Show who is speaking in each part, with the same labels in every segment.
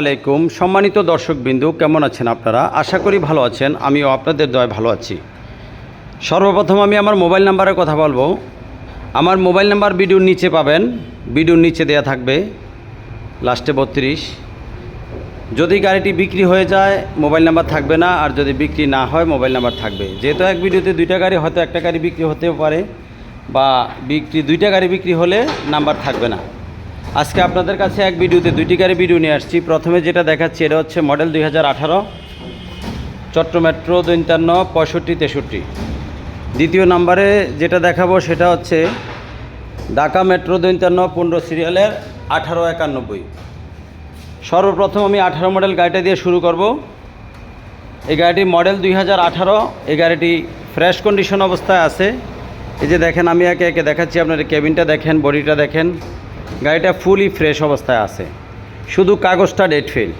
Speaker 1: আলাইকুম। সম্মানিত দর্শকবিন্দু, কেমন আছেন আপনারা? আশা করি ভালো আছেন, আমিও আপনাদের দয় ভালো আছি। সর্বপ্রথম আমি আমার মোবাইল নাম্বারের কথা বলব। আমার মোবাইল নাম্বার ভিডিওর নিচে পাবেন ভিডিওর নিচে দেয়া থাকবে, লাস্টে বত্রিশ। যদি গাড়িটি বিক্রি হয়ে যায়, মোবাইল নাম্বার থাকবে না, আর যদি বিক্রি না হয়, মোবাইল নাম্বার থাকবে। যেহেতু এক ভিডিওতে দুইটা গাড়ি, হয়তো একটা গাড়ি বিক্রি হতেও পারে, বা বিক্রি, দুইটা গাড়ি বিক্রি হলে নাম্বার থাকবে না। আজকে আপনাদের কাছে এক ভিডিওতে দুইটি গাড়ি ভিডিও নিয়ে আসছি। প্রথমে যেটা দেখাচ্ছি, এটা হচ্ছে মডেল দুই হাজার আঠারো চট্ট মেট্রো দৈন্তান্ন পঁয়ষট্টি, তেষট্টি। দ্বিতীয় নাম্বারে যেটা দেখাবো, সেটা হচ্ছে ঢাকা মেট্রো দৈন্তান্ন পনেরো সিরিয়ালের আঠারো একানব্বই। সর্বপ্রথম আমি আঠারো মডেল গাড়িটা দিয়ে শুরু করব। এই গাড়িটি মডেল দুই হাজার আঠারো, এই গাড়িটি ফ্রেশ কন্ডিশন অবস্থায় আছে। এই যে দেখেন, আমি একে একে দেখাচ্ছি, আপনার কেবিনটা দেখেন, বডিটা দেখেন। গাড়িটা ফুলি ফ্রেশ অবস্থায় আছে। শুধু কাগজটা ডেট ফেল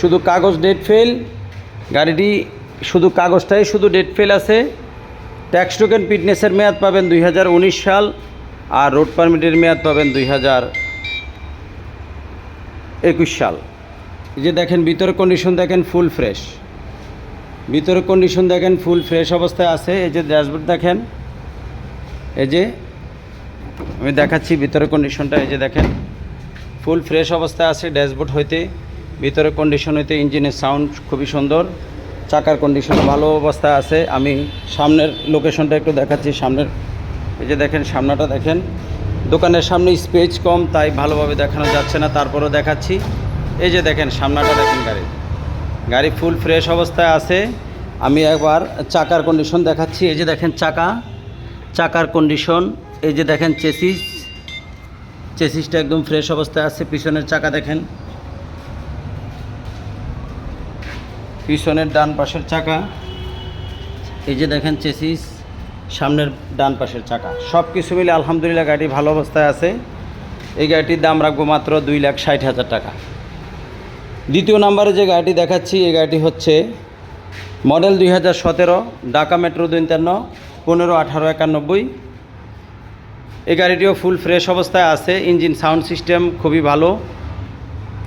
Speaker 1: শুধু কাগজ ডেট ফেল গাড়িটি শুধু কাগজটাই শুধু ডেট ফেল আছে। ট্যাক্স টোকেন ফিটনেসের মেয়াদ পাবেন দুই হাজার উনিশ সাল আর রোড পারমিটের মেয়াদ পাবেন দুই একুশ সাল। এই যে দেখেন ভিতরে কন্ডিশন দেখেন ফুল ফ্রেশ ভিতরে কন্ডিশন দেখেন ফুল ফ্রেশ অবস্থায় আছে। এই যে ড্যাশবোর্ড দেখেন। এই যে আমি দেখাচ্ছি ভিতরে কন্ডিশনটা এই যে দেখেন। ফুল ফ্রেশ অবস্থায় আছে ড্যাশবোর্ড হইতে। ভিতরে কন্ডিশন হইতে ইঞ্জিনের সাউন্ড খুবই সুন্দর। চাকার কন্ডিশন ভালো অবস্থায় আছে। আমি সামনের লোকেশনটা একটু দেখাচ্ছি, সামনের। এই যে দেখেন, সামনাটা দেখেন। দোকানের সামনে স্পেস কম, তাই ভালোভাবে দেখানো যাচ্ছে না। তারপরেও দেখাচ্ছি। এই যে দেখেন, সামনাটা দেখেন গাড়ি। গাড়ি ফুল ফ্রেশ অবস্থায় আছে। আমি একবার চাকার কন্ডিশন দেখাচ্ছি। এই যে দেখেন, চাকা। চাকার কন্ডিশন এই যে দেখেন চেসিস, চেসিসটা একদম ফ্রেশ অবস্থায় আছে, পিছনের চাকা দেখেন। পিছনের ডান পাশের চাকা। এই যে দেখেন চেসিস, সামনের ডান পাশের চাকা। সব কিছু মিলে আলহামদুলিল্লাহ গাড়ি ভালো অবস্থায় আছে। এই গাড়িটির দাম রাখব মাত্র দুই লাখ ষাট হাজার টাকা। দ্বিতীয় নম্বরে যে গাড়িটি দেখাচ্ছি, এই গাড়িটি হচ্ছে মডেল দুই হাজার সতেরো, ঢাকা মেট্রো দুই দৈন্তান্ন পনেরো আঠারো একানব্বই। এই গাড়িটিও ফুল ফ্রেশ অবস্থায় আছে ইঞ্জিন সাউন্ড সিস্টেম খুবই ভালো।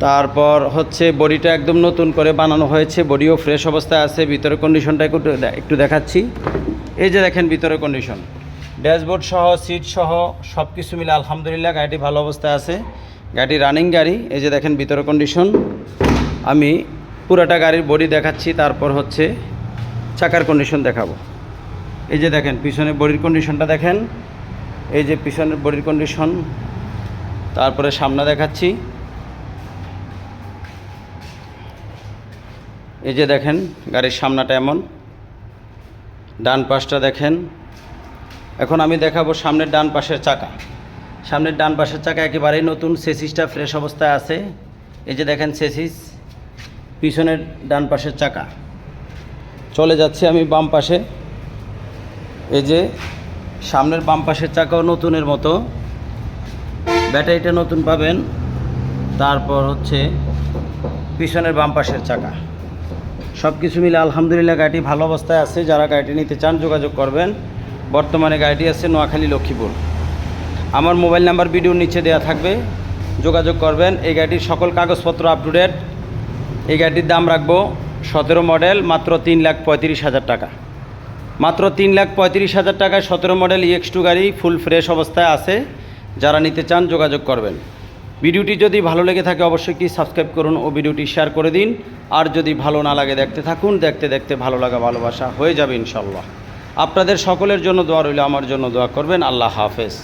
Speaker 1: তারপর হচ্ছে বডিটা একদম নতুন করে বানানো হয়েছে বডিও ফ্রেশ অবস্থায় আছে, ভিতরে কন্ডিশনটা একটু একটু দেখাচ্ছি। এই যে দেখেন ভিতরে কন্ডিশন ড্যাশবোর্ড সহ সিট সহ সব কিছু মিলে আলহামদুলিল্লাহ গাড়িটি ভালো অবস্থায় আছে। গাড়ি রানিং গাড়ি, এই যে দেখেন ভিতরে কন্ডিশন আমি পুরাটা গাড়ির বডি দেখাচ্ছি, তারপর হচ্ছে চাকার কন্ডিশন দেখাবো। এই যে দেখেন, পিছনে বডির কন্ডিশনটা দেখেন। এই যে পিছনের বডির কন্ডিশন তারপরে সামনে দেখাচ্ছি। এই যে দেখেন, গাড়ির সামনাটা এমন। ডান পাশটা দেখেন। এখন আমি দেখাবো সামনের ডান পাশের চাকা। সামনের ডান পাশের চাকা একেবারেই নতুন, সেসিসটা ফ্রেশ অবস্থায় আছে। এই যে দেখেন সেসিস, পিছনের ডান পাশের চাকা। চলে যাচ্ছি আমি বাম পাশে। এই যে সামনের বাম পাশের চাকাও নতুনের মতো। ব্যাটারিটা নতুন পাবেন। তারপর হচ্ছে পিছনের বাম পাশের চাকা। সব কিছু মিলে আলহামদুলিল্লাহ গাড়িটি ভালো অবস্থায় আছে। যারা গাড়িটি নিতে চান যোগাযোগ করবেন। বর্তমানে গাড়িটি আছে নোয়াখালী লক্ষ্মীপুর। আমার মোবাইল নাম্বার ভিডিওর নিচে দেওয়া থাকবে। যোগাযোগ করবেন। এই গাড়িটির সকল কাগজপত্র আপ টু ডেট এই গাড়িটির দাম রাখব সতেরো মডেল, মাত্র তিন লাখ পঁয়ত্রিশ হাজার টাকা। মাত্র তিন লাখ পঁয়ত্রিশ হাজার টাকায় সতেরো মডেল ইএক্স টু গাড়ি ফুল ফ্রেশ অবস্থায় আছে। যারা নিতে চান যোগাযোগ করবেন। ভিডিওটি যদি ভালো লেগে থাকে অবশ্যই কি সাবস্ক্রাইব করুন ও ভিডিওটি শেয়ার করে দিন। আর যদি ভালো না লাগে দেখতে থাকুন, দেখতে দেখতে ভালো লাগা ভালোবাসা হয়ে যাবে ইনশাল্লাহ। আপনাদের সকলের জন্য দোয়া রইল, আমার জন্য দোয়া করবেন। আল্লাহ হাফেজ।